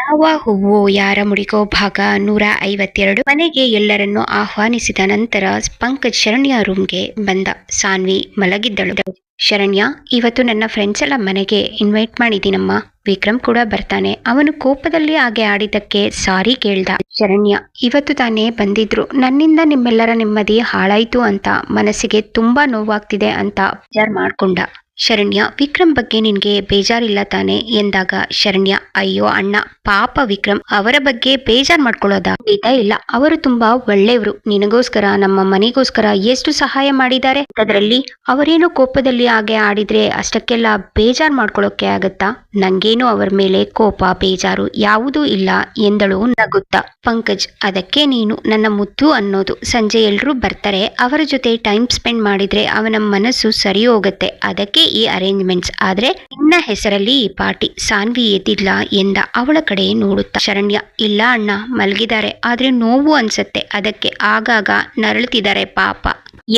ಯಾವ ಹೂವು ಯಾರ ಮುಡಿಗೋ ಭಾಗ? ನೂರ ಐವತ್ತೆರಡು. ಮನೆಗೆ ಎಲ್ಲರನ್ನು ಆಹ್ವಾನಿಸಿದ ನಂತರ ಪಂಕಜ್ ಶರಣ್ಯ ರೂಮ್ಗೆ ಬಂದ. ಸಾನ್ವಿ ಮಲಗಿದ್ದಳು. ಶರಣ್ಯ, ಇವತ್ತು ನನ್ನ ಫ್ರೆಂಡ್ಸ್ ಎಲ್ಲ ಮನೆಗೆ ಇನ್ವೈಟ್ ಮಾಡಿದ್ದೀನಮ್ಮ. ವಿಕ್ರಮ್ ಕೂಡ ಬರ್ತಾನೆ. ಅವನು ಕೋಪದಲ್ಲಿ ಹಾಗೆ ಆಡಿದ್ದಕ್ಕೆ ಸಾರಿ ಕೇಳ್ದ. ಶರಣ್ಯ, ಇವತ್ತು ತಾನೇ ಬಂದಿದ್ರು. ನನ್ನಿಂದ ನಿಮ್ಮೆಲ್ಲರ ನೆಮ್ಮದಿ ಹಾಳಾಯ್ತು ಅಂತ ಮನಸ್ಸಿಗೆ ತುಂಬಾ ನೋವಾಗ್ತಿದೆ ಅಂತ ವಿಚಾರ ಮಾಡ್ಕೊಂಡ. ಶರಣ್ಯ, ವಿಕ್ರಮ್ ಬಗ್ಗೆ ನಿನಗೆ ಬೇಜಾರಿಲ್ಲ ತಾನೆ? ಎಂದಾಗ, ಶರಣ್ಯ, ಅಯ್ಯೋ ಅಣ್ಣ, ಪಾಪ ವಿಕ್ರಮ್, ಅವರ ಬಗ್ಗೆ ಬೇಜಾರ್ ಮಾಡ್ಕೊಳ್ಳೋದ? ಖಂಡಿತ ಇಲ್ಲ, ಅವರು ತುಂಬಾ ಒಳ್ಳೆಯವರು. ನಿನಗೋಸ್ಕರ, ನಮ್ಮ ಮನೆಗೋಸ್ಕರ ಎಷ್ಟು ಸಹಾಯ ಮಾಡಿದ್ದಾರೆ? ಅದರಲ್ಲಿ ಅವರೇನು ಕೋಪದಲ್ಲಿ ಹಾಗೆ ಆಡಿದ್ರೆ ಅಷ್ಟಕ್ಕೆಲ್ಲ ಬೇಜಾರ್ ಮಾಡ್ಕೊಳ್ಳೋಕೆ ಆಗತ್ತಾ? ನಂಗೇನು ಅವರ ಮೇಲೆ ಕೋಪ, ಬೇಜಾರು ಯಾವುದೂ ಇಲ್ಲ ಎಂದಳು ನಗುತ್ತಾ. ಪಂಕಜ್, ಅದಕ್ಕೆ ನೀನು ನನ್ನ ಮುದ್ದು ಅನ್ನೋದು. ಸಂಜೆ ಎಲ್ಲರೂ ಬರ್ತಾರೆ, ಅವರ ಜೊತೆ ಟೈಮ್ ಸ್ಪೆಂಡ್ ಮಾಡಿದ್ರೆ ಅವನ ಮನಸ್ಸು ಸರಿ ಹೋಗುತ್ತೆ. ಅದಕ್ಕೆ ಈ ಅರೇಂಜ್ಮೆಂಟ್ಸ್ ಆದ್ರೆ ನಿನ್ನ ಹೆಸರಲ್ಲಿ ಈ ಪಾರ್ಟಿ ಸಾನ್ವಿ ಎದ್ದಿಲ್ಲ ಎಂದ ಅವಳ ಕಡೆ ನೋಡುತ್ತಾ ಶರಣ್ಯ, ಇಲ್ಲ ಅಣ್ಣ, ಮಲಗಿದ್ದಾರೆ, ಆದ್ರೆ ನೋವು ಅನ್ಸತ್ತೆ, ಅದಕ್ಕೆ ಆಗಾಗ ನರಳುತ್ತಿದ್ದಾರೆ ಪಾಪ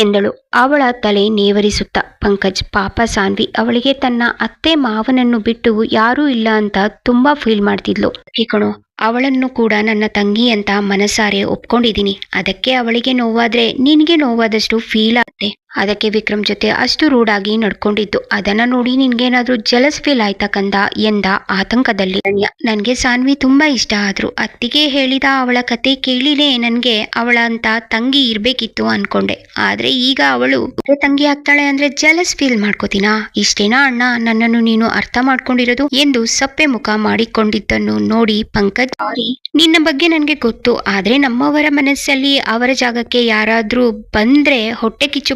ಎಂದಳು. ಅವಳ ತಲೆ ನೇವರಿಸುತ್ತ ಪಂಕಜ್, ಪಾಪ ಸಾನ್ವಿ, ಅವಳಿಗೆ ತನ್ನ ಅತ್ತೆ ಮಾವನನ್ನು ಬಿಟ್ಟು ಯಾರೂ ಇಲ್ಲ ಅಂತ ತುಂಬಾ ಫೀಲ್ ಮಾಡ್ತಿದ್ಲು. ಕಣೋ, ಅವಳನ್ನು ಕೂಡ ನನ್ನ ತಂಗಿ ಅಂತ ಮನಸಾರೆ ಒಪ್ಕೊಂಡಿದ್ದೀನಿ, ಅದಕ್ಕೆ ಅವಳಿಗೆ ನೋವಾದ್ರೆ ನಿನಗೆ ನೋವಾದಷ್ಟು ಫೀಲ್ ಆಗುತ್ತೆ. ಅದಕ್ಕೆ ವಿಕ್ರಮ್ ಜೊತೆ ಅಷ್ಟು ರೂಢಾಗಿ ನಡ್ಕೊಂಡಿದ್ದು. ಅದನ್ನ ನೋಡಿ ನಿನ್ಗೇನಾದ್ರೂ ಜಲಸ್ ಫೀಲ್ ಆಯ್ತಾ ಕಂದ ಎಂದ ಆತಂಕದಲ್ಲಿ. ನನಗೆ ಸಾನ್ವಿ ತುಂಬಾ ಇಷ್ಟ ಆದ್ರು. ಅತ್ತಿಗೆ ಹೇಳಿದ ಅವಳ ಕತೆ ಕೇಳಿನೇ ನನ್ಗೆ ಅವಳ ಅಂತ ತಂಗಿ ಇರ್ಬೇಕಿತ್ತು ಅನ್ಕೊಂಡೆ. ಆದ್ರೆ ಈಗ ಅವಳು ತಂಗಿ ಆಗ್ತಾಳೆ ಅಂದ್ರೆ ಜಲಸ್ ಫೀಲ್ ಮಾಡ್ಕೋತೀನಾ? ಇಷ್ಟೇನಾ ಅಣ್ಣ? ನನ್ನನ್ನು ನೀನು ಅರ್ಥ ಮಾಡ್ಕೊಂಡಿರೋದು ಎಂದು ಸಪ್ಪೆ ಮುಖ ಮಾಡಿಕೊಂಡಿದ್ದನ್ನು ನೋಡಿ ಪಂಕಜ್ ನಿನ್ನ ಬಗ್ಗೆ ನನ್ಗೆ ಗೊತ್ತು. ಆದ್ರೆ ನಮ್ಮವರ ಮನಸ್ಸಲ್ಲಿ ಅವರ ಜಾಗಕ್ಕೆ ಯಾರಾದ್ರೂ ಬಂದ್ರೆ ಹೊಟ್ಟೆ ಕಿಚ್ಚು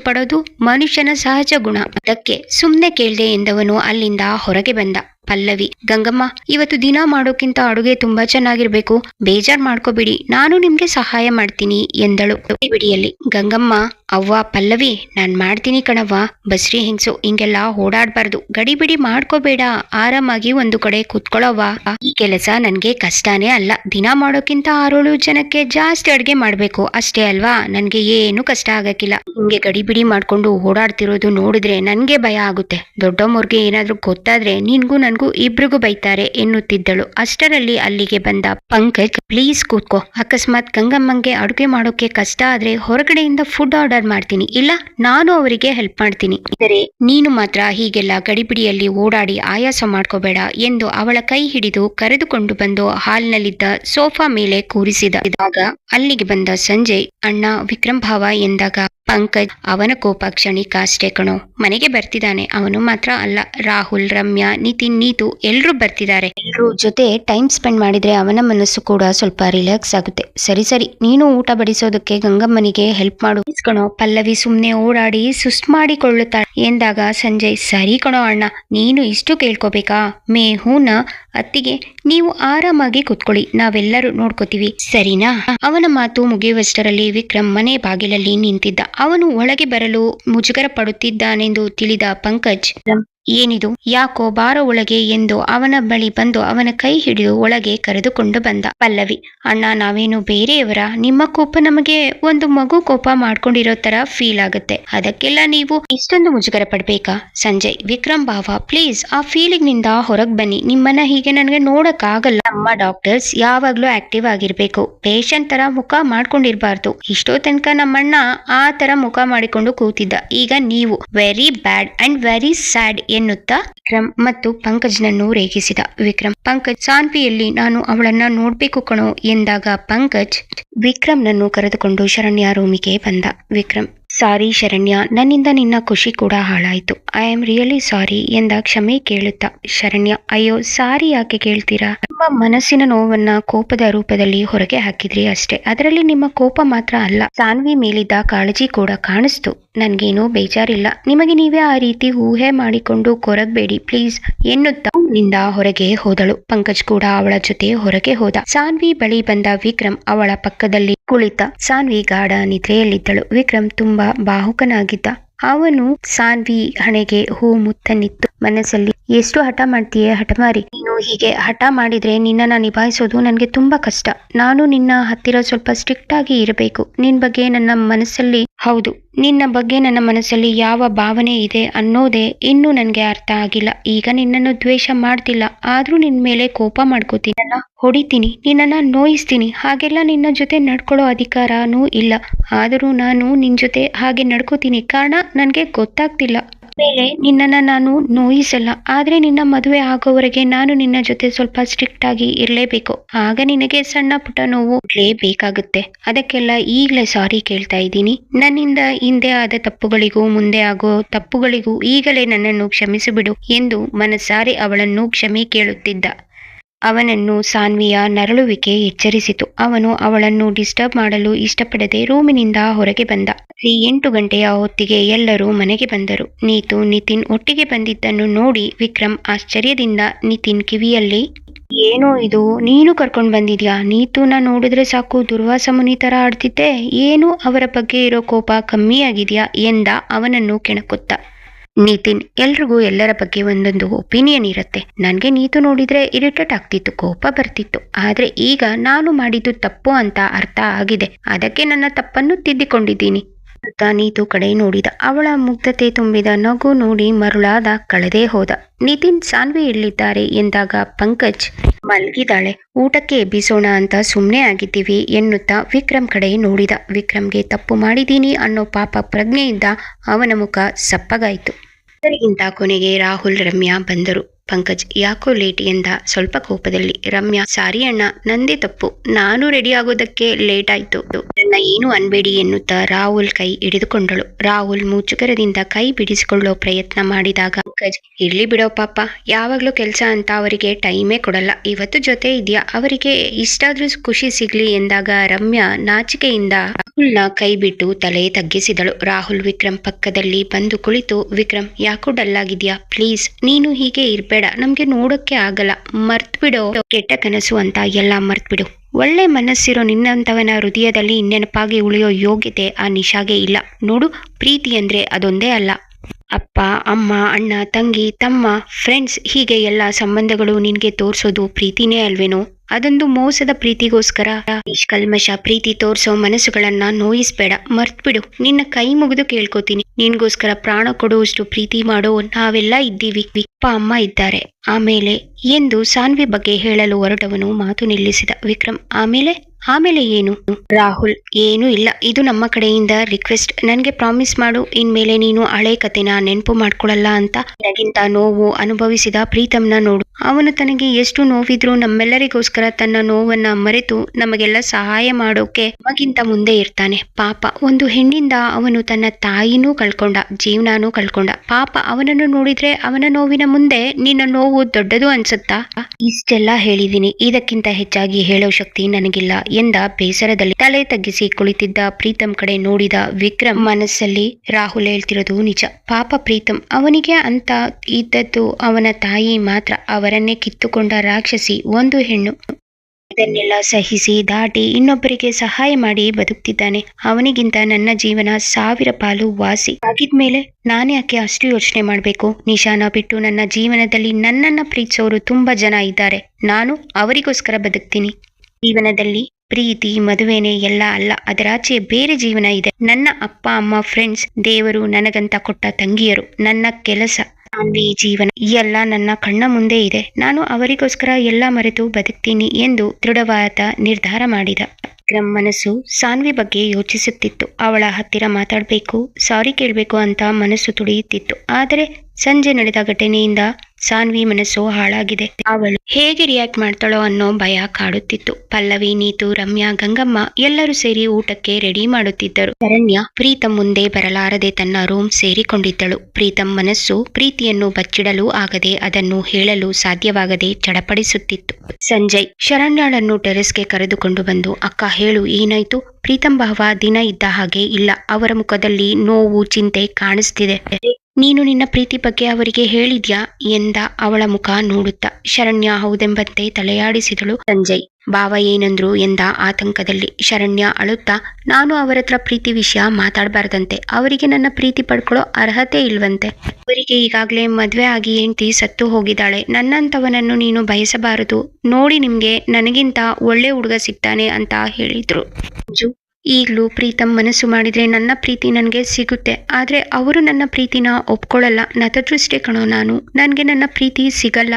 ಮನುಷ್ಯನ ಸಹಜ ಗುಣ. ಅದಕ್ಕೆ ಸುಮ್ನೆ ಕೇಳ್ದೆ ಎಂದವನು ಅಲ್ಲಿಂದ ಹೊರಗೆ ಬಂದ. ಪಲ್ಲವಿ, ಗಂಗಮ್ಮ, ಇವತ್ತು ದಿನ ಮಾಡೋಕ್ಕಿಂತ ಅಡುಗೆ ತುಂಬಾ ಚೆನ್ನಾಗಿರ್ಬೇಕು. ಬೇಜಾರ್ ಮಾಡ್ಕೋಬಿಡಿ. ನಾನು ನಿಮ್ಗೆ ಸಹಾಯ ಮಾಡ್ತೀನಿ ಎಂದಳು. ಬಿಡಿಯಲ್ಲಿ, ಗಂಗಮ್ಮ ಅವ್ವ, ಪಲ್ಲವಿ, ನಾನು ಮಾಡ್ತೀನಿ ಕಣವ್ವ. ಬಸ್ರಿ, ಹೆಂಗ್ಸು, ಹಿಂಗೆಲ್ಲ ಓಡಾಡ್ಬಾರ್ದು. ಗಡಿಬಿಡಿ ಮಾಡ್ಕೋಬೇಡ. ಆರಾಮಾಗಿ ಒಂದು ಕಡೆ ಕುತ್ಕೊಳ್ಳೋವ ಈ ಕೆಲಸ ನನಗೆ ಕಷ್ಟನೇ ಅಲ್ಲ. ದಿನ ಮಾಡೋಕ್ಕಿಂತ ಆರೋಳು ಜನಕ್ಕೆ ಜಾಸ್ತಿ ಅಡುಗೆ ಮಾಡಬೇಕು. ಅಷ್ಟೇ ಅಲ್ವಾ? ನನಗೆ ಏನು ಕಷ್ಟ ಆಗಕ್ಕಿಲ್ಲ. ಹಿಂಗೆ ಗಡಿಬಿಡಿ ಮಾಡ್ಕೊಂಡು ಓಡಾಡ್ತಿರೋದು ನೋಡಿದ್ರೆ ನನಗೆ ಭಯ ಆಗುತ್ತೆ. ದೊಡ್ಡಮ್ಮವ್ರಿಗೆ ಏನಾದರೂ ಗೊತ್ತಾದ್ರೆ ನಿನ್ಗೂ ನನಗೂ ಇಬ್ರಿಗೂ ಬೈತಾರೆ ಎನ್ನುತ್ತಿದ್ದಳು. ಅಷ್ಟರಲ್ಲಿ ಅಲ್ಲಿಗೆ ಬಂದ ಪಂಕಜ್, ಪ್ಲೀಸ್ ಕೂತ್ಕೋ. ಅಕಸ್ಮಾತ್ ಗಂಗಮ್ಮಂಗೆ ಅಡುಗೆ ಮಾಡೋಕೆ ಕಷ್ಟ ಆದ್ರೆ ಹೊರಗಡೆಯಿಂದ ಫುಡ್ ಆರ್ಡರ್ ಮಾಡ್ತೀನಿ. ಇಲ್ಲ, ನಾನು ಅವರಿಗೆ ಹೆಲ್ಪ್ ಮಾಡ್ತೀನಿ. ಆದರೆ, ನೀನು ಮಾತ್ರ ಹೀಗೆಲ್ಲ ಗಡಿಬಿಡಿಯಲ್ಲಿ ಓಡಾಡಿ ಆಯಾಸ ಮಾಡ್ಕೋಬೇಡ ಎಂದು ಅವಳ ಕೈ ಹಿಡಿದು ಕರೆದುಕೊಂಡು ಬಂದು ಹಾಲ್ನಲ್ಲಿದ್ದ ಸೋಫಾ ಮೇಲೆ ಕೂರಿಸಿದ. ಇದಾಗ ಅಲ್ಲಿಗೆ ಬಂದ ಸಂಜಯ್, ಅಣ್ಣ, ವಿಕ್ರಮ್ ಭಾವ ಎಂದಾಗ? ಪಂಕಜ್, ಅವನ ಕೋಪ ಕ್ಷಣಿಕ ಅಷ್ಟೇ ಕಣೋ. ಮನೆಗೆ ಬರ್ತಿದ್ದಾನೆ. ಅವನು ಮಾತ್ರ ಅಲ್ಲ. ರಾಹುಲ್, ರಮ್ಯಾ, ನಿತಿನ್, ನೀತು ಎಲ್ಲರೂ ಬರ್ತಿದ್ದಾರೆ. ಎಲ್ರೂ ಜೊತೆ ಟೈಮ್ ಸ್ಪೆಂಡ್ ಮಾಡಿದ್ರೆ ಅವನ ಮನಸ್ಸು ಕೂಡ ಸ್ವಲ್ಪ ರಿಲ್ಯಾಕ್ಸ್ ಆಗುತ್ತೆ. ಸರಿ ಸರಿ. ನೀನು ಊಟ ಬಡಿಸೋದಕ್ಕೆ ಗಂಗಮ್ಮನಿಗೆ ಹೆಲ್ಪ್ ಮಾಡು. ಕಣೋ. ಪಲ್ಲವಿ ಸುಮ್ನೆ ಓಡಾಡಿ ಸುಸ್ತ್ ಮಾಡಿಕೊಳ್ಳುತ್ತಾಳೆ. ಎಂದಾಗ ಸಂಜಯ್, ಸರಿ ಕಣೋ ಅಣ್ಣ, ನೀನು ಇಷ್ಟು ಕೇಳ್ಕೋಬೇಕಾ? ಮೇ ಹೂನ ಅತ್ತಿಗೆ ನೀವು ಆರಾಮಾಗಿ ಕುತ್ಕೊಳ್ಳಿ, ನಾವೆಲ್ಲರೂ ನೋಡ್ಕೋತೀವಿ. ಸರಿನಾ? ಅವನ ಮಾತು ಮುಗಿಯುವಷ್ಟರಲ್ಲಿ ವಿಕ್ರಮ್ ಮನೆ ಬಾಗಿಲಲ್ಲಿ ನಿಂತಿದ್ದ. ಅವನು ಒಳಗೆ ಬರಲು ಮುಜುಗರ ಪಡುತ್ತಿದ್ದಾನೆಂದು ತಿಳಿದ ಪಂಕಜ್ ಏನಿದು? ಯಾಕೋ ಬಾರ ಒಳಗೆ ಎಂದು ಅವನ ಬಳಿ ಬಂದು ಅವನ ಕೈ ಹಿಡಿದು ಒಳಗೆ ಕರೆದುಕೊಂಡು ಬಂದ. ಪಲ್ಲವಿ, ಅಣ್ಣ ನಾವೇನು ಬೇರೆಯವರ? ನಿಮ್ಮ ಕೋಪ ನಮಗೆ ಒಂದು ಮಗು ಕೋಪ ಮಾಡ್ಕೊಂಡಿರೋ ತರ ಫೀಲ್ ಆಗುತ್ತೆ. ಅದಕ್ಕೆಲ್ಲ ನೀವು ಇಷ್ಟೊಂದು ಮುಜುಗರ ಪಡ್ಬೇಕಾ? ಸಂಜಯ್, ವಿಕ್ರಮ್ ಬಾವ ಪ್ಲೀಸ್ ಆ ಫೀಲಿಂಗ್ನಿಂದ ಹೊರಗ್ ಬನ್ನಿ. ನಿಮ್ಮನ್ನ ಹೀಗೆ ನನಗೆ ನೋಡಕ್ ಆಗಲ್ಲ ನಮ್ಮ ಡಾಕ್ಟರ್ಸ್ ಯಾವಾಗ್ಲೂ ಆಕ್ಟಿವ್ ಆಗಿರ್ಬೇಕು. ಪೇಷಂಟ್ ತರ ಮುಖ ಮಾಡ್ಕೊಂಡಿರ್ಬಾರ್ದು. ಇಷ್ಟೋ ತನಕ ನಮ್ಮಣ್ಣ ಆ ತರ ಮುಖ ಮಾಡಿಕೊಂಡು ಕೂತಿದ್ದ. ಈಗ ನೀವು very bad and very sad ಎನ್ನುತ್ತಾ ವಿಕ್ರಮ್ ಮತ್ತು ಪಂಕಜ್ನನ್ನು ರೇಗಿಸಿದ ವಿಕ್ರಮ್. ಪಂಕಜ್, ಸಾನ್ವಿಯಲ್ಲಿ ನಾನು ಅವಳನ್ನ ನೋಡ್ಬೇಕು ಕಣೋ ಎಂದಾಗ ಪಂಕಜ್ ವಿಕ್ರಮ್ನನ್ನು ಕರೆದುಕೊಂಡು ಶರಣ್ಯ ರೂಮಿಗೆ ಬಂದ. ವಿಕ್ರಮ್, ಸಾರಿ ಶರಣ್ಯ, ನನ್ನಿಂದ ನಿನ್ನ ಖುಷಿ ಕೂಡ ಹಾಳಾಯ್ತು. ಐ ಆಮ್ ರಿಯಲಿ ಸಾರಿ ಎಂದ ಕ್ಷಮೆ ಕೇಳುತ್ತಾ ಶರಣ್ಯ, ಅಯ್ಯೋ, ಸಾರಿ ಯಾಕೆ ಕೇಳ್ತೀರಾ? ನಿಮ್ಮ ಮನಸ್ಸಿನ ನೋವನ್ನ ಕೋಪದ ರೂಪದಲ್ಲಿ ಹೊರಗೆ ಹಾಕಿದ್ರಿ ಅಷ್ಟೇ. ಅದರಲ್ಲಿ ನಿಮ್ಮ ಕೋಪ ಮಾತ್ರ ಅಲ್ಲ. ಸಾನ್ವಿ ಮೇಲಿದ್ದ ಕಾಳಜಿ ಕೂಡ ಕಾಣಿಸ್ತು. ನನ್ಗೇನೂ ಬೇಜಾರಿಲ್ಲ. ನಿಮಗೆ ನೀವೇ ಆ ರೀತಿ ಊಹೆ ಮಾಡಿಕೊಂಡು ಕೊರಗಬೇಡಿ, ಪ್ಲೀಸ್, ಎನ್ನುತ್ತ ನಿಂದ ಹೊರಗೆ ಹೋದಳು. ಪಂಕಜ್ ಕೂಡ ಅವಳ ಜೊತೆ ಹೊರಗೆ ಹೋದ. ಸಾನ್ವಿ ಬಳಿ ಬಂದ ವಿಕ್ರಮ್ ಅವಳ ಪಕ್ಕದಲ್ಲಿ ಕುಳಿತ ಸಾನ್ವಿ ಗಾಢ ನಿದ್ರೆಯಲ್ಲಿದ್ದಳು. ವಿಕ್ರಮ್ ತುಂಬಾ ಬಾಹುಕನಾಗಿದ್ದ. ಅವನು ಸಾನ್ವಿ ಹಣೆಗೆ ಹೂ ಮುತ್ತನಿತ್ತು. ಮನಸ್ಸಲ್ಲಿ, ಎಷ್ಟು ಹಠ ಮಾಡ್ತೀಯೇ ಹಠಮಾರಿ ನೀನು ಹೀಗೆ ಹಠ ಮಾಡಿದ್ರೆ ನಿನ್ನನ್ನ ನಿಭಾಯಿಸೋದು ನನಗೆ ತುಂಬಾ ಕಷ್ಟ. ನಾನು ನಿನ್ನ ಹತ್ತಿರ ಸ್ವಲ್ಪ ಸ್ಟ್ರಿಕ್ಟ್ ಆಗಿ ಇರಬೇಕು. ನಿನ್ ಬಗ್ಗೆ ನನ್ನ ಮನಸ್ಸಲ್ಲಿ ಹೌದು. ನಿನ್ನ ಬಗ್ಗೆ ನನ್ನ ಮನಸ್ಸಲ್ಲಿ ಯಾವ ಭಾವನೆ ಇದೆ ಅನ್ನೋದೇ ಇನ್ನೂ ನನಗೆ ಅರ್ಥ ಆಗಿಲ್ಲ. ಈಗ ನಿನ್ನನ್ನು ದ್ವೇಷ ಮಾಡ್ತಿಲ್ಲ. ಆದ್ರೂ ನಿನ್ ಮೇಲೆ ಕೋಪ ಮಾಡ್ಕೋತೀನಿ. ನನ್ನ ಹೊಡಿತೀನಿ. ನಿನ್ನನ್ನ ನೋಯಿಸ್ತೀನಿ. ಹಾಗೆಲ್ಲ ನಿನ್ನ ಜೊತೆ ನಡ್ಕೊಳ್ಳೋ ಅಧಿಕಾರನೂ ಇಲ್ಲ. ಆದರೂ ನಾನು ನಿನ್ ಜೊತೆ ಹಾಗೆ ನಡ್ಕೋತೀನಿ. ಕಾರಣ ನನಗೆ ಗೊತ್ತಾಗ್ತಿಲ್ಲ. ಮೇಲೆ ನಿನ್ನನ್ನ ನಾನು ನೋಯಿಸಲ್ಲ. ಆದ್ರೆ ನಿನ್ನ ಮದುವೆ ಆಗೋವರೆಗೆ ನಾನು ನಿನ್ನ ಜೊತೆ ಸ್ವಲ್ಪ ಸ್ಟ್ರಿಕ್ಟ್ ಆಗಿ ಇರಲೇಬೇಕು. ಆಗ ನಿನಗೆ ಸಣ್ಣ ಪುಟ್ಟ ನೋವು ಬೇಕಾಗುತ್ತೆ ಅದಕ್ಕೆಲ್ಲ ಈಗಲೇ ಸಾರಿ ಕೇಳ್ತಾ ಇದ್ದೀನಿ. ನನ್ನಿಂದ ಹಿಂದೆ ಆದ ತಪ್ಪುಗಳಿಗೂ ಮುಂದೆ ಆಗೋ ತಪ್ಪುಗಳಿಗೂ ಈಗಲೇ ನನ್ನನ್ನು ಕ್ಷಮಿಸಿಬಿಡು ಎಂದು ಮನಸಾರೆ ಅವಳನ್ನು ಕ್ಷಮೆ ಕೇಳುತ್ತಿದ್ದ. ಅವನನ್ನು ಸಾನ್ವಿಯ ನರಳುವಿಕೆ ಎಚ್ಚರಿಸಿತು. ಅವನು ಅವಳನ್ನು ಡಿಸ್ಟರ್ಬ್ ಮಾಡಲು ಇಷ್ಟಪಡದೆ ರೂಮಿನಿಂದ ಹೊರಗೆ ಬಂದ. ರಾತ್ರಿ ಎಂಟು ಗಂಟೆಯ ಹೊತ್ತಿಗೆ ಎಲ್ಲರೂ ಮನೆಗೆ ಬಂದರು. ನೀತು, ನಿತಿನ್ ಒಟ್ಟಿಗೆ ಬಂದಿದ್ದನ್ನು ನೋಡಿ ವಿಕ್ರಮ್ ಆಶ್ಚರ್ಯದಿಂದ, ನಿತಿನ್ ಕಿವಿಯಲ್ಲಿ, ಏನೋ ಇದು? ನೀನು ಕರ್ಕೊಂಡು ಬಂದಿದ್ಯಾ? ನೀತುನ ನೋಡಿದ್ರೆ ಸಾಕು, ದುರ್ವಾಸ ಮುನಿ ತರ ಆಡ್ತಿದ್ದೆ. ಏನು? ಅವರ ಬಗ್ಗೆ ಇರೋ ಕೋಪ ಕಮ್ಮಿ ಆಗಿದೆಯಾ ಎಂದ ಅವನನ್ನು ಕೆಣಕುತ್ತ. ನಿತಿನ್, ಎಲ್ರಿಗೂ ಎಲ್ಲರ ಬಗ್ಗೆ ಒಂದೊಂದು ಒಪಿನಿಯನ್ ಇರುತ್ತೆ. ನನಗೆ ನೀತು ನೋಡಿದ್ರೆ ಇರಿಟೇಟ್ ಆಗ್ತಿತ್ತು, ಕೋಪ ಬರ್ತಿತ್ತು. ಆದ್ರೆ ಈಗ ನಾನು ಮಾಡಿದ್ದು ತಪ್ಪು ಅಂತ ಅರ್ಥ ಆಗಿದೆ. ಅದಕ್ಕೆ ನನ್ನ ತಪ್ಪನ್ನು ತಿದ್ದಿಕೊಂಡಿದ್ದೀನಿ. ಅಂತ ನೀತು ಕಡೆ ನೋಡಿದ ಅವಳ ಮುಗ್ಧತೆ ತುಂಬಿದ ನಗು ನೋಡಿ ಮರುಳಾದ ಕಳೆದೇ ಹೋದ. ನಿತಿನ್ ಸಾನ್ವಿ ಇಳಿದ್ದಾರೆ ಎಂದಾಗ ಪಂಕಜ್ ಮಲ್ಗಿದಾಳೆ. ಊಟಕ್ಕೆ ಎಬ್ಬಿಸೋಣ ಅಂತ ಸುಮ್ಮನೆ ಆಗಿದ್ದೀವಿ ಎನ್ನುತ್ತಾ ವಿಕ್ರಮ್ ಕಡೆ ನೋಡಿದ. ವಿಕ್ರಮ್ಗೆ ತಪ್ಪು ಮಾಡಿದ್ದೀನಿ ಅನ್ನೋ ಪಾಪ ಪ್ರಜ್ಞೆಯಿಂದ ಅವನ ಮುಖ ಸಪ್ಪಗಾಯಿತು. ಇದರಿಗಿಂತ ಕೊನೆಗೆ ರಾಹುಲ್, ರಮ್ಯಾ ಬಂದರು. ಪಂಕಜ್, ಯಾಕೋ ಲೇಟ್ ಎಂದ. ಸ್ವಲ್ಪ ಕೋಪದಲ್ಲಿ, ರಮ್ಯಾ ಸಾರಿ ಅಣ್ಣ ನಂದೇ ತಪ್ಪು. ನಾನು ರೆಡಿ ಆಗೋದಕ್ಕೆ ಲೇಟ್ ಆಯ್ತು. ನನ್ನ ಏನು ಅನ್ಬೇಡಿ ಎನ್ನುತ್ತಾ ರಾಹುಲ್ ಕೈ ಹಿಡಿದುಕೊಂಡಳು. ರಾಹುಲ್ ಮುಚ್ಚುಕರದಿಂದ ಕೈ ಬಿಡಿಸಿಕೊಳ್ಳೋ ಪ್ರಯತ್ನ ಮಾಡಿದಾಗ, ಪಂಕಜ್, ಇರ್ಲಿ ಬಿಡೋ ಪಾಪ. ಯಾವಾಗ್ಲೂ ಕೆಲಸ ಅಂತ ಅವರಿಗೆ ಟೈಮೇ ಕೊಡಲ್ಲ. ಇವತ್ತು ಜೊತೆ ಇದೆಯಾ? ಅವರಿಗೆ ಇಷ್ಟಾದ್ರೂ ಖುಷಿ ಸಿಗ್ಲಿ ಎಂದಾಗ ರಮ್ಯಾ ನಾಚಿಕೆಯಿಂದ ಕೈ ಬಿಟ್ಟು ತಲೆ ತಗ್ಗಿಸಿದಳು. ರಾಹುಲ್ ವಿಕ್ರಮ್ ಪಕ್ಕದಲ್ಲಿ ಬಂದು ಕುಳಿತು, ವಿಕ್ರಮ್, ಯಾಕೋ ಡಲ್ ಆಗಿದ್ಯಾ ಪ್ಲೀಸ್, ನೀನು ಹೀಗೆ ಇರ್ಬೇಡ. ನಮ್ಗೆ ನೋಡೋಕ್ಕೆ ಆಗಲ್ಲ. ಮರ್ತ್ ಬಿಡೋ ಕೆಟ್ಟ ಕನಸು ಅಂತ ಎಲ್ಲ ಮರ್ತ್ ಬಿಡು ಒಳ್ಳೆ ಮನಸ್ಸಿರೋ ನಿನ್ನಂತವನ ಹೃದಯದಲ್ಲಿ ನೆನಪಾಗಿ ಉಳಿಯೋ ಯೋಗ್ಯತೆ ಆ ನಿಶಾಗೆ ಇಲ್ಲ. ನೋಡು, ಪ್ರೀತಿ ಅಂದ್ರೆ ಅದೊಂದೇ ಅಲ್ಲ. ಅಪ್ಪ, ಅಮ್ಮ, ಅಣ್ಣ, ತಂಗಿ, ತಮ್ಮ ಫ್ರೆಂಡ್ಸ್ ಹೀಗೆ ಎಲ್ಲ ಸಂಬಂಧಗಳು ನಿನ್ಗೆ ತೋರ್ಸೋದು ಪ್ರೀತಿನೇ ಅಲ್ವೇನೋ? ಅದೊಂದು ಮೋಸದ ಪ್ರೀತಿಗೋಸ್ಕರ ಕಲ್ಮಶ ಪ್ರೀತಿ ತೋರ್ಸೋ ಮನಸ್ಸುಗಳನ್ನ ನೋಯಿಸ್ಬೇಡ. ಮರ್ತ್ಬಿಡು. ನಿನ್ನ ಕೈ ಮುಗಿದು ಕೇಳ್ಕೊತೀನಿ. ನಿನ್ಗೋಸ್ಕರ ಪ್ರಾಣ ಕೊಡುವಷ್ಟು ಪ್ರೀತಿ ಮಾಡೋ ನಾವೆಲ್ಲ ಇದ್ದೀವಿ. ಅಪ್ಪ, ಅಮ್ಮ ಇದ್ದಾರೆ. ಆಮೇಲೆ, ಎಂದು ಸಾನ್ವಿ ಬಗ್ಗೆ ಹೇಳಲು ಹೊರಟವನು ಮಾತು ನಿಲ್ಲಿಸಿದ ವಿಕ್ರಮ್. ಆಮೇಲೆ? ಆಮೇಲೆ ಏನು? ರಾಹುಲ್, ಏನೂ ಇಲ್ಲ. ಇದು ನಮ್ಮ ಕಡೆಯಿಂದ ರಿಕ್ವೆಸ್ಟ್ ನನಗೆ ಪ್ರಾಮಿಸ್ ಮಾಡು, ಇನ್ಮೇಲೆ ನೀನು ಹಳೆ ಕತೆನ ನೆನಪು ಮಾಡ್ಕೊಳಲ್ಲ ಅಂತ ನನಗಿಂತ ನೋವು ಅನುಭವಿಸಿದ ಪ್ರೀತಮ್ನ ನೋಡು. ಅವನು ತನಗೆ ಎಷ್ಟು ನೋವಿದ್ರು ನಮ್ಮೆಲ್ಲರಿಗೋಸ್ಕರ ತನ್ನ ನೋವನ್ನ ಮರೆತು ನಮಗೆಲ್ಲ ಸಹಾಯ ಮಾಡೋಕೆ ನಮಗಿಂತ ಮುಂದೆ ಇರ್ತಾನೆ. ಪಾಪ, ಒಂದು ಹೆಣ್ಣಿಂದ ಅವನು ತನ್ನ ತಾಯಿನೂ ಕಳ್ಕೊಂಡ, ಜೀವನಾನೂ ಕಳ್ಕೊಂಡ. ಪಾಪ, ಅವನನ್ನು ನೋಡಿದ್ರೆ ಅವನ ನೋವಿನ ಮುಂದೆ ನಿನ್ನ ನೋವು ದೊಡ್ಡದು ಅನ್ಸುತ್ತಾ? ಇಷ್ಟೆಲ್ಲ ಹೇಳಿದೀನಿ ಇದಕ್ಕಿಂತ ಹೆಚ್ಚಾಗಿ ಹೇಳೋ ಶಕ್ತಿ ನನಗಿಲ್ಲ. ಎಂದ ಬೇಸರದಲ್ಲಿ ತಲೆ ತಗ್ಗಿಸಿ ಕುಳಿತಿದ್ದ ಪ್ರೀತಮ್ ಕಡೆ ನೋಡಿದ ವಿಕ್ರಮ್ ಮನಸ್ಸಲ್ಲಿ ರಾಹುಲ್ ಹೇಳ್ತಿರೋದು ನಿಜ. ಪಾಪ ಪ್ರೀತಮ್ ಅವನಿಗೆ ಅಂತ ಇದ್ದದ್ದು ಅವನ ತಾಯಿ ಮಾತ್ರ. ಅವರನ್ನೇ ಕಿತ್ತುಕೊಂಡ ರಾಕ್ಷಸಿ ಒಂದು ಹೆಣ್ಣು. ಇದನ್ನೆಲ್ಲ ಸಹಿಸಿ ದಾಟಿ ಇನ್ನೊಬ್ಬರಿಗೆ ಸಹಾಯ ಮಾಡಿ ಬದುಕ್ತಿದ್ದಾನೆ. ಅವನಿಗಿಂತ ನನ್ನ ಜೀವನ ಸಾವಿರ ಪಾಲು ವಾಸಿ. ಆಗಿದ್ಮೇಲೆ ನಾನೇ ಯಾಕೆ ಅಷ್ಟು ಯೋಚನೆ ಮಾಡಬೇಕು. ನಿಶಾನ ಬಿಟ್ಟು ನನ್ನ ಜೀವನದಲ್ಲಿ ನನ್ನನ್ನ ಪ್ರೀತಿಸೋರು ತುಂಬಾ ಜನ ಇದ್ದಾರೆ. ನಾನು ಅವರಿಗೋಸ್ಕರ ಬದುಕ್ತೀನಿ. ಜೀವನದಲ್ಲಿ ಪ್ರೀತಿ, ಮದುವೆನೆ ಎಲ್ಲ ಅಲ್ಲ. ಅದರಾಚೆ ಬೇರೆ ಜೀವನ ಇದೆ. ನನ್ನ ಅಪ್ಪ, ಅಮ್ಮ ಫ್ರೆಂಡ್ಸ್ ದೇವರು ನನಗಂತ ಕೊಟ್ಟ ತಂಗಿಯರು, ನನ್ನ ಕೆಲಸ ಸಾನ್ವಿ ಜೀವನ ಎಲ್ಲ ನನ್ನ ಕಣ್ಣ ಮುಂದೆ ಇದೆ. ನಾನು ಅವರಿಗೋಸ್ಕರ ಎಲ್ಲ ಮರೆತು ಬದುಕ್ತೀನಿ ಎಂದು ದೃಢವಾದ ನಿರ್ಧಾರ ಮಾಡಿದ. ವಿಕ್ರಮ್ ಮನಸ್ಸು ಸಾನ್ವಿ ಬಗ್ಗೆ ಯೋಚಿಸುತ್ತಿತ್ತು. ಅವಳ ಹತ್ತಿರ ಮಾತಾಡಬೇಕು, ಸಾರಿ ಕೇಳಬೇಕು ಅಂತ ಮನಸ್ಸು ತುಡಿಯುತ್ತಿತ್ತು ಆದರೆ ಸಂಜೆ ನಡೆದ ಘಟನೆಯಿಂದ ಸಾನ್ವಿ ಮನಸ್ಸು ಹಾಳಾಗಿದೆ. ಅವಳು ಹೇಗೆ ರಿಯಾಕ್ಟ್ ಮಾಡ್ತಾಳೋ ಅನ್ನೋ ಭಯ ಕಾಡುತ್ತಿತ್ತು. ಪಲ್ಲವಿ, ನೀತು, ರಮ್ಯಾ, ಗಂಗಮ್ಮ ಎಲ್ಲರೂ ಸೇರಿ ಊಟಕ್ಕೆ ರೆಡಿ ಮಾಡುತ್ತಿದ್ದರು. ಶರಣ್ಯ ಪ್ರೀತಂ ಮುಂದೆ ಬರಲಾರದೆ ತನ್ನ ರೂಮ್ ಸೇರಿಕೊಂಡಿದ್ದಳು. ಪ್ರೀತಂ ಮನಸ್ಸು ಪ್ರೀತಿಯನ್ನು ಬಚ್ಚಿಡಲು ಆಗದೆ ಅದನ್ನು ಹೇಳಲು ಸಾಧ್ಯವಾಗದೆ ಚಡಪಡಿಸುತ್ತಿತ್ತು. ಸಂಜಯ್ ಶರಣ್ಯಾಳನ್ನು ಟೆರೆಸ್ಗೆ ಕರೆದುಕೊಂಡು ಬಂದು, ಅಕ್ಕ ಹೇಳು, ಏನಾಯ್ತು? ಪ್ರೀತಂ ಭಾವ ದಿನ ಇದ್ದ ಹಾಗೆ ಇಲ್ಲ. ಅವರ ಮುಖದಲ್ಲಿ ನೋವು, ಚಿಂತೆ ಕಾಣಿಸ್ತಿದೆ. ನೀನು ನಿನ್ನ ಪ್ರೀತಿ ಬಗ್ಗೆ ಅವರಿಗೆ ಹೇಳಿದ್ಯಾ ಎಂದ ಅವಳ ಮುಖ ನೋಡುತ್ತಾ. ಶರಣ್ಯ ಹೌದೆಂಬಂತೆ ತಲೆಯಾಡಿಸಿದಳು ಸಂಜಯ್. ಭಾವ ಏನಂದ್ರು ಎಂದ ಆತಂಕದಲ್ಲಿ. ಶರಣ್ಯ ಅಳುತ್ತಾ, ನಾನು ಅವರತ್ರ ಪ್ರೀತಿ ವಿಷಯ ಮಾತಾಡಬಾರ್ದಂತೆ. ಅವರಿಗೆ ನನ್ನ ಪ್ರೀತಿ ಪಡ್ಕೊಳ್ಳೋ ಅರ್ಹತೆ ಇಲ್ವಂತೆ. ಅವರಿಗೆ ಈಗಾಗಲೇ ಮದುವೆ ಆಗಿ ಹೆಂಡತಿ ಸತ್ತು ಹೋಗಿದ್ದಾಳೆ. ನನ್ನಂತವನನ್ನು ನೀನು ಬಯಸಬಾರದು. ನೋಡಿ ನಿಮ್ಗೆ ನನಗಿಂತ ಒಳ್ಳೆ ಹುಡುಗ ಸಿಗ್ತಾನೆ ಅಂತ ಹೇಳಿದ್ರು. ಈಗಲೂ ಪ್ರೀತಮ್ ಮನಸ್ಸು ಮಾಡಿದರೆ ನನ್ನ ಪ್ರೀತಿ ನನಗೆ ಸಿಗುತ್ತೆ. ಆದರೆ ಅವರು ನನ್ನ ಪ್ರೀತಿನ ಒಪ್ಕೊಳ್ಳಲ್ಲ. ನತದೃಷ್ಟೇ ಕಣೋ ನಾನು. ನನಗೆ ನನ್ನ ಪ್ರೀತಿ ಸಿಗಲ್ಲ.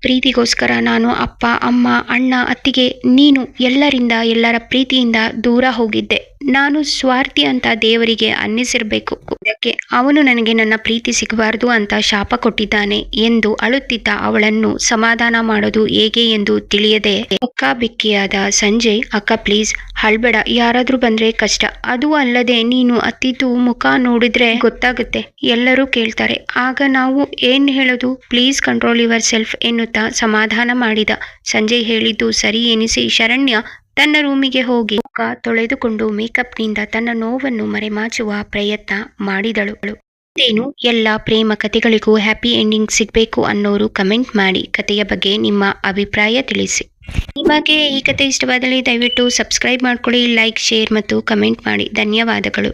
ಪ್ರೀತಿಗೋಸ್ಕರ ನಾನು ಅಪ್ಪ, ಅಮ್ಮ, ಅಣ್ಣ, ಅತ್ತಿಗೆ, ನೀನು ಎಲ್ಲರಿಂದ, ಎಲ್ಲರ ಪ್ರೀತಿಯಿಂದ ದೂರ ಹೋಗಿದ್ದೆ. ನಾನು ಸ್ವಾರ್ಥಿ ಅಂತ ದೇವರಿಗೆ ಅನ್ನಿಸಿರಬೇಕು. ಅದಕ್ಕೆ ಅವನು ನನಗೆ ನನ್ನ ಪ್ರೀತಿ ಸಿಗಬಾರದು ಅಂತ ಶಾಪ ಕೊಟ್ಟಿದ್ದಾನೆ ಎಂದು ಅಳುತ್ತಿದ್ದ ಅವಳನ್ನು ಸಮಾಧಾನ ಮಾಡೋದು ಹೇಗೆ ಎಂದು ತಿಳಿಯದೆ ಬೆಕ್ಕಿಯಾದ ಸಂಜಯ್, ಅಕ್ಕ ಪ್ಲೀಸ್ ಹಳ್ಬೇಡ ಯಾರಾದ್ರೂ ಬಂದ್ರೆ ಕಷ್ಟ. ಅದು ಅಲ್ಲದೆ ನೀನು ಅತ್ತಿದ್ದು ಮುಖ ನೋಡಿದ್ರೆ ಗೊತ್ತಾಗುತ್ತೆ, ಎಲ್ಲರೂ ಕೇಳ್ತಾರೆ. ಆಗ ನಾವು ಏನ್ ಹೇಳೋದು? ಪ್ಲೀಸ್ ಕಂಟ್ರೋಲ್ ಯುವರ್ ಸೆಲ್ಫ್ ಎನ್ನುತ್ತಾ ಸಮಾಧಾನ ಮಾಡಿದ. ಸಂಜಯ್ ಹೇಳಿದ್ದು ಸರಿ ಎನಿಸಿ, ಶರಣ್ಯ ತನ್ನ ರೂಮಿಗೆ ಹೋಗಿ ಮುಖ ತೊಳೆದುಕೊಂಡು ಮೇಕಪ್ನಿಂದ ತನ್ನ ನೋವನ್ನು ಮರೆಮಾಚುವ ಪ್ರಯತ್ನ ಮಾಡಿದಳು. ಇದೇನು? ಎಲ್ಲ ಪ್ರೇಮ ಕಥೆಗಳಿಗೂ ಹ್ಯಾಪಿ ಎಂಡಿಂಗ್ ಸಿಗಬೇಕು ಅನ್ನೋರು ಕಮೆಂಟ್ ಮಾಡಿ ಕಥೆಯ ಬಗ್ಗೆ ನಿಮ್ಮ ಅಭಿಪ್ರಾಯ ತಿಳಿಸಿ. ನಿಮಗೆ ಈ ಕಥೆ ಇಷ್ಟವಾದಲ್ಲಿ ದಯವಿಟ್ಟು ಸಬ್ಸ್ಕ್ರೈಬ್ ಮಾಡ್ಕೊಳ್ಳಿ, ಲೈಕ್, ಶೇರ್ ಮತ್ತು ಕಮೆಂಟ್ ಮಾಡಿ. ಧನ್ಯವಾದಗಳು.